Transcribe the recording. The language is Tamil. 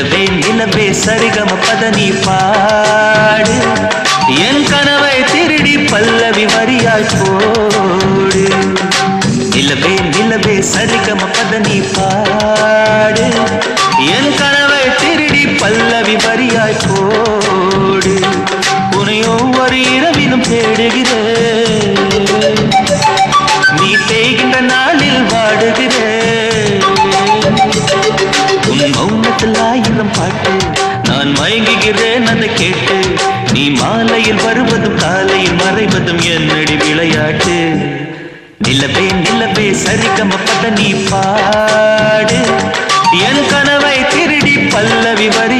நிலவே நிலவே சரிகம பதனி பாடு. என் கனவை திருடி பல்லவி வரியாய் போடு. நிலவே நிலவே சரிகம பதனி பாடு. என் கனவை திருடி பல்லவி வரியாய் போடு. உன்னை ஒரு இரவிலும் தேடுகிறேன். நீ தேய்கின்ற நாளில் வாடுகிறேன். பாட்டு. நான் மயங்குகிறேன் அதை கேட்டு. நீ மாலையில் வருவதும் காலையில் மறைவதும் என்னடி விளையாட்டு? நிலவே நிலவே சரிகம நீ பாடு. என் கனவை திருடி பல்லவி வரி